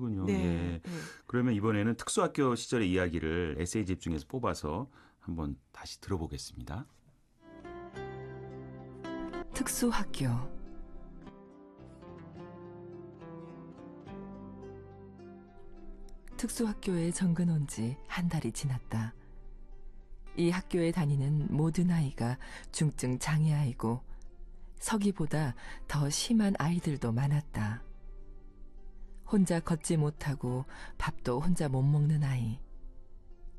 그러시군요. 네. 예. 네. 그러면 이번에는 특수학교 시절의 이야기를 에세이 집중해서 뽑아서 한번 다시 들어보겠습니다. 특수학교 특수학교에 정근 온 지 한 달이 지났다. 이 학교에 다니는 모든 아이가 중증 장애 아이고 서기보다 더 심한 아이들도 많았다. 혼자 걷지 못하고 밥도 혼자 못 먹는 아이.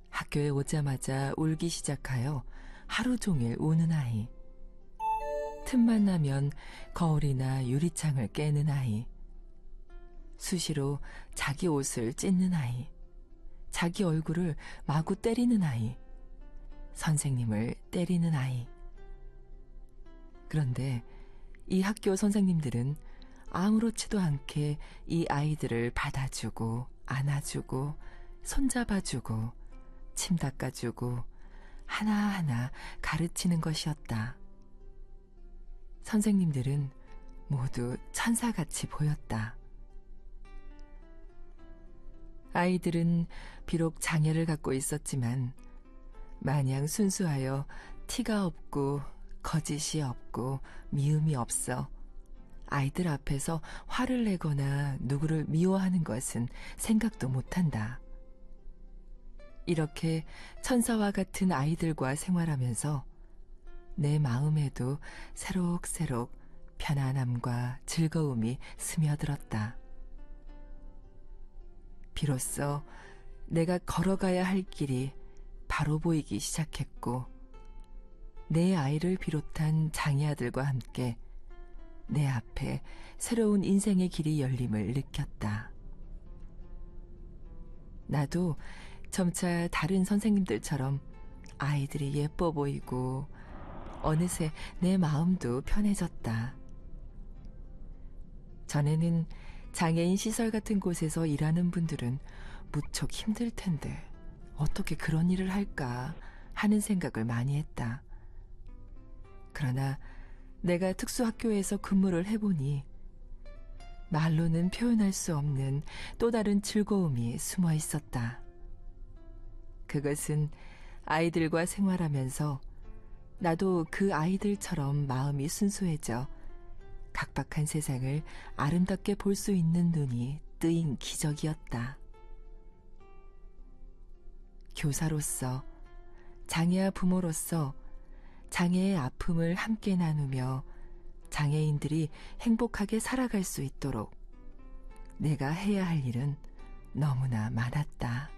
학교에 오자마자 울기 시작하여 하루 종일 우는 아이. 틈만 나면 거울이나 유리창을 깨는 아이. 수시로 자기 옷을 찢는 아이. 자기 얼굴을 마구 때리는 아이. 선생님을 때리는 아이. 그런데 이 학교 선생님들은 아무렇지도 않게 이 아이들을 받아주고 안아주고 손잡아주고 침 닦아주고 하나하나 가르치는 것이었다. 선생님들은 모두 천사같이 보였다. 아이들은 비록 장애를 갖고 있었지만 마냥 순수하여 티가 없고 거짓이 없고 미움이 없어 아이들 앞에서 화를 내거나 누구를 미워하는 것은 생각도 못한다. 이렇게 천사와 같은 아이들과 생활하면서 내 마음에도 새록새록 편안함과 즐거움이 스며들었다. 비로소 내가 걸어가야 할 길이 바로 보이기 시작했고, 내 아이를 비롯한 장애아들과 함께 내 앞에 새로운 인생의 길이 열림을 느꼈다. 나도 점차 다른 선생님들처럼 아이들이 예뻐 보이고 어느새 내 마음도 편해졌다. 전에는 장애인 시설 같은 곳에서 일하는 분들은 무척 힘들 텐데 어떻게 그런 일을 할까 하는 생각을 많이 했다. 그러나 내가 특수학교에서 근무를 해보니 말로는 표현할 수 없는 또 다른 즐거움이 숨어 있었다. 그것은 아이들과 생활하면서 나도 그 아이들처럼 마음이 순수해져 각박한 세상을 아름답게 볼 수 있는 눈이 뜨인 기적이었다. 교사로서, 장애아 부모로서 장애의 아픔을 함께 나누며 장애인들이 행복하게 살아갈 수 있도록 내가 해야 할 일은 너무나 많았다.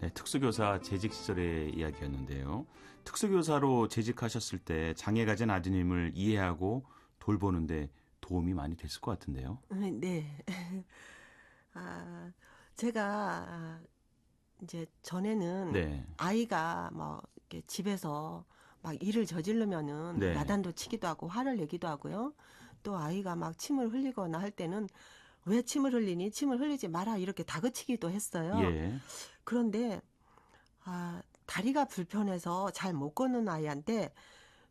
네, 특수교사 재직 시절의 이야기였는데요. 특수교사로 재직하셨을 때 장애 가진 아드님을 이해하고 돌보는데 도움이 많이 됐을 것 같은데요. 네. 아, 제가 아, 이제 전에는 네. 아이가 뭐 이렇게 집에서 막 일을 저지르면은 네. 야단도 치기도 하고 화를 내기도 하고요. 또 아이가 막 침을 흘리거나 할 때는 왜 침을 흘리니? 침을 흘리지 마라 이렇게 다그치기도 했어요. 예. 그런데 아, 다리가 불편해서 잘 못 걷는 아이한테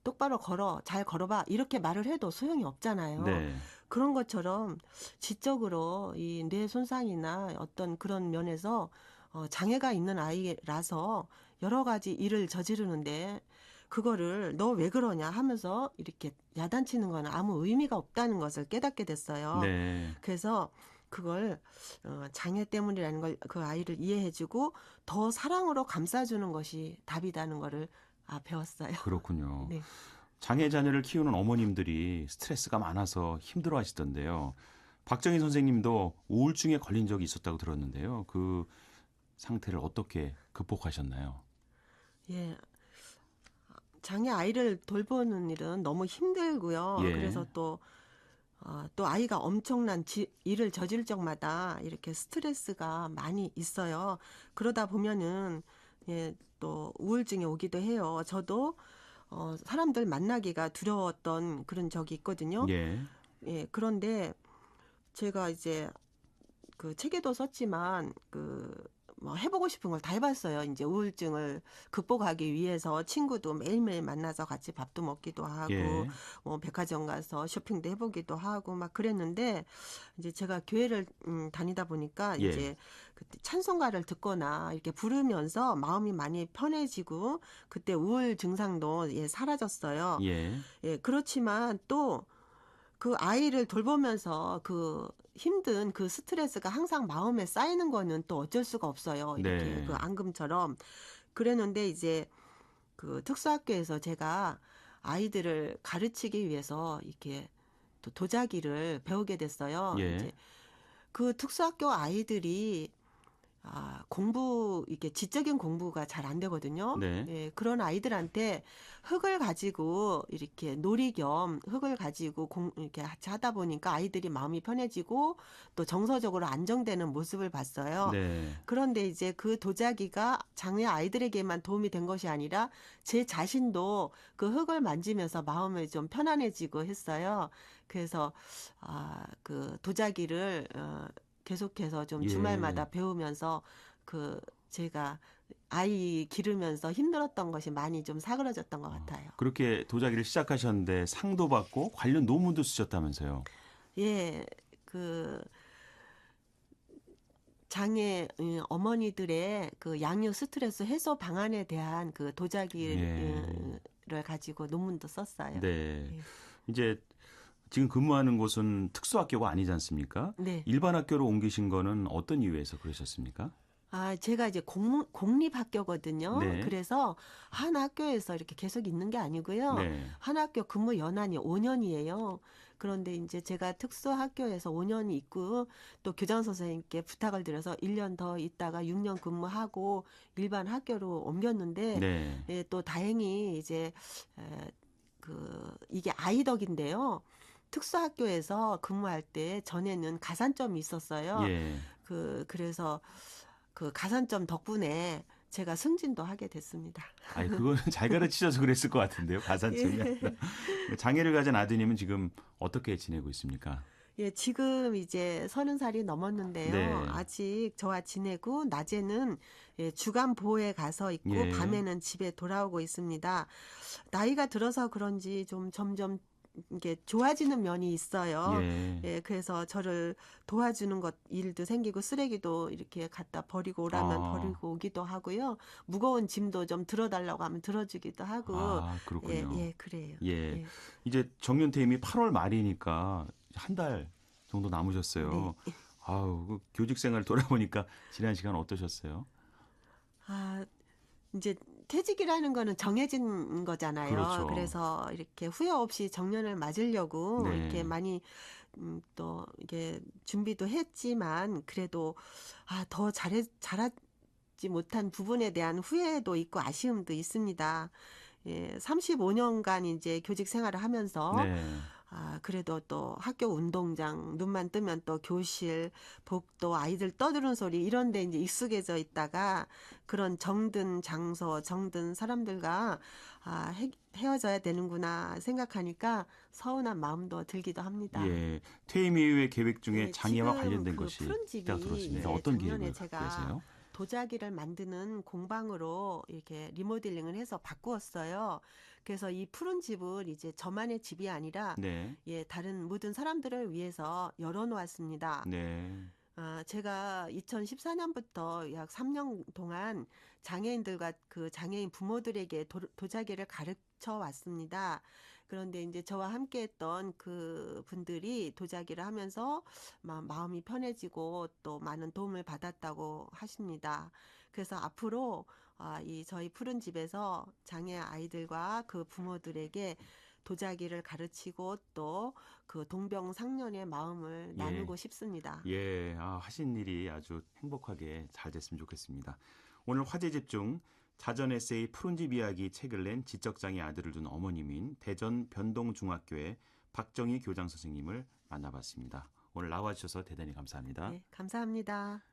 똑바로 걸어, 잘 걸어봐 이렇게 말을 해도 소용이 없잖아요. 네. 그런 것처럼 지적으로 이 뇌 손상이나 어떤 그런 면에서 어, 장애가 있는 아이라서 여러 가지 일을 저지르는데 그거를 너 왜 그러냐 하면서 이렇게 야단치는 건 아무 의미가 없다는 것을 깨닫게 됐어요. 네. 그래서 그걸 어, 장애 때문이라는 걸 그 아이를 이해해주고 더 사랑으로 감싸주는 것이 답이다는 거를 아 배웠어요. 그렇군요. 네. 장애 자녀를 키우는 어머님들이 스트레스가 많아서 힘들어 하시던데요. 박정희 선생님도 우울증에 걸린 적이 있었다고 들었는데요. 그 상태를 어떻게 극복하셨나요? 예. 장애 아이를 돌보는 일은 너무 힘들고요. 예. 그래서 또, 어, 또 아이가 엄청난 지, 일을 저질 적마다 이렇게 스트레스가 많이 있어요. 그러다 보면은, 예, 또 우울증이 오기도 해요. 저도, 어, 사람들 만나기가 두려웠던 그런 적이 있거든요. 예. 예, 그런데 제가 이제 그 책에도 썼지만 그 뭐 해보고 싶은 걸 다 해봤어요. 이제 우울증을 극복하기 위해서 친구도 매일매일 만나서 같이 밥도 먹기도 하고, 예. 뭐 백화점 가서 쇼핑도 해보기도 하고 막 그랬는데 이제 제가 교회를 음, 다니다 보니까 예. 이제 그때 찬송가를 듣거나 이렇게 부르면서 마음이 많이 편해지고 그때 우울 증상도 예 사라졌어요. 예. 예, 그렇지만 또 그 아이를 돌보면서 그 힘든 그 스트레스가 항상 마음에 쌓이는 거는 또 어쩔 수가 없어요. 이렇게 네. 그 앙금처럼. 그랬는데 이제 그 특수학교에서 제가 아이들을 가르치기 위해서 이렇게 또 도자기를 배우게 됐어요. 예. 이제 그 특수학교 아이들이 아, 공부 이게 지적인 공부가 잘 안 되거든요. 네. 예, 그런 아이들한테 흙을 가지고 이렇게 놀이 겸 흙을 가지고 공, 이렇게 하다 보니까 아이들이 마음이 편해지고 또 정서적으로 안정되는 모습을 봤어요. 네. 그런데 이제 그 도자기가 장애 아이들에게만 도움이 된 것이 아니라 제 자신도 그 흙을 만지면서 마음이 좀 편안해지고 했어요. 그래서 아, 그 도자기를 어, 계속해서 좀 예. 주말마다 배우면서 그 제가 아이 기르면서 힘들었던 것이 많이 좀 사그러졌던 것 같아요. 그렇게 도자기를 시작하셨는데 상도 받고 관련 논문도 쓰셨다면서요. 예, 그 장애 음, 어머니들의 그 양육 스트레스 해소 방안에 대한 그 도자기를 가지고 논문도 썼어요. 네. 예. 이제 지금 근무하는 곳은 특수학교가 아니지 않습니까? 네. 일반 학교로 옮기신 거는 어떤 이유에서 그러셨습니까? 아, 제가 이제 공, 공립학교거든요. 네. 그래서 한 학교에서 이렇게 계속 있는 게 아니고요. 네. 한 학교 근무 연한이 5년이에요. 그런데 이제 제가 특수학교에서 5년 있고 또 교장 선생님께 부탁을 드려서 1년 더 있다가 6년 근무하고 일반 학교로 옮겼는데 네. 예, 또 다행히 이제 에, 그 이게 아이덕인데요. 특수학교에서 근무할 때 전에는 가산점이 있었어요. 예. 그 그래서 그 가산점 덕분에 제가 승진도 하게 됐습니다. 아니 그거는 잘 가르치셔서 그랬을 것 같은데요. 가산점이 예. 아니라. 장애를 가진 아드님은 지금 어떻게 지내고 있습니까? 예, 지금 이제 서른 살이 넘었는데요. 네. 아직 저와 지내고 낮에는 예, 주간 보호에 가서 있고 예. 밤에는 집에 돌아오고 있습니다. 나이가 들어서 그런지 좀 점점 이게 좋아지는 면이 있어요. 예. 예, 그래서 저를 도와주는 것 일도 생기고 쓰레기도 이렇게 갖다 버리고 오라면 아. 버리고 오기도 하고요. 무거운 짐도 좀 들어달라고 하면 들어주기도 하고. 아 예, 그렇군요. 예, 그래요. 예. 예. 이제 정년퇴임이 8월 말이니까 한 달 정도 남으셨어요. 네. 아우 그 교직 생활 돌아보니까 지난 시간 어떠셨어요? 아, 이제 퇴직이라는 거는 정해진 거잖아요. 그렇죠. 그래서 이렇게 후회 없이 정년을 맞으려고 네. 이렇게 많이 음, 또 이게 준비도 했지만 그래도 아, 더 잘해 잘하지 못한 부분에 대한 후회도 있고 아쉬움도 있습니다. 예, 35년간 이제 교직 생활을 하면서 네. 아, 그래도 또 학교 운동장, 눈만 뜨면 또 교실, 복도, 아이들 떠드는 소리, 이런 데 이제 익숙해져 있다가 그런 정든 장소, 정든 사람들과 아, 헤, 헤어져야 되는구나 생각하니까 서운한 마음도 들기도 합니다. 예. 퇴임 이후의 계획 중에 네, 장애와 관련된 그 것이 있다고 들었습니다. 어떤 계획을 제가 계세요? 도자기를 만드는 공방으로 이렇게 리모델링을 해서 바꾸었어요. 그래서 이 푸른 집은 이제 저만의 집이 아니라 네. 예, 다른 모든 사람들을 위해서 열어놓았습니다. 네. 아, 제가 2014년부터 약 3년 동안 장애인들과 그 장애인 부모들에게 도, 도자기를 가르쳐 왔습니다. 그런데 이제 저와 함께 했던 그 분들이 도자기를 하면서 마, 마음이 편해지고 또 많은 도움을 받았다고 하십니다. 그래서 앞으로 아, 이 저희 푸른 집에서 장애 아이들과 그 부모들에게 도자기를 가르치고 또 그 동병상련의 마음을 예. 나누고 싶습니다. 예, 아, 하신 일이 아주 행복하게 잘 됐으면 좋겠습니다. 오늘 화제 집중 자전 에세이 푸른집 이야기 책을 낸 지적장애 아들을 둔 어머님인 대전 변동중학교의 박정희 교장 선생님을 만나봤습니다. 오늘 나와주셔서 대단히 감사합니다. 네, 감사합니다.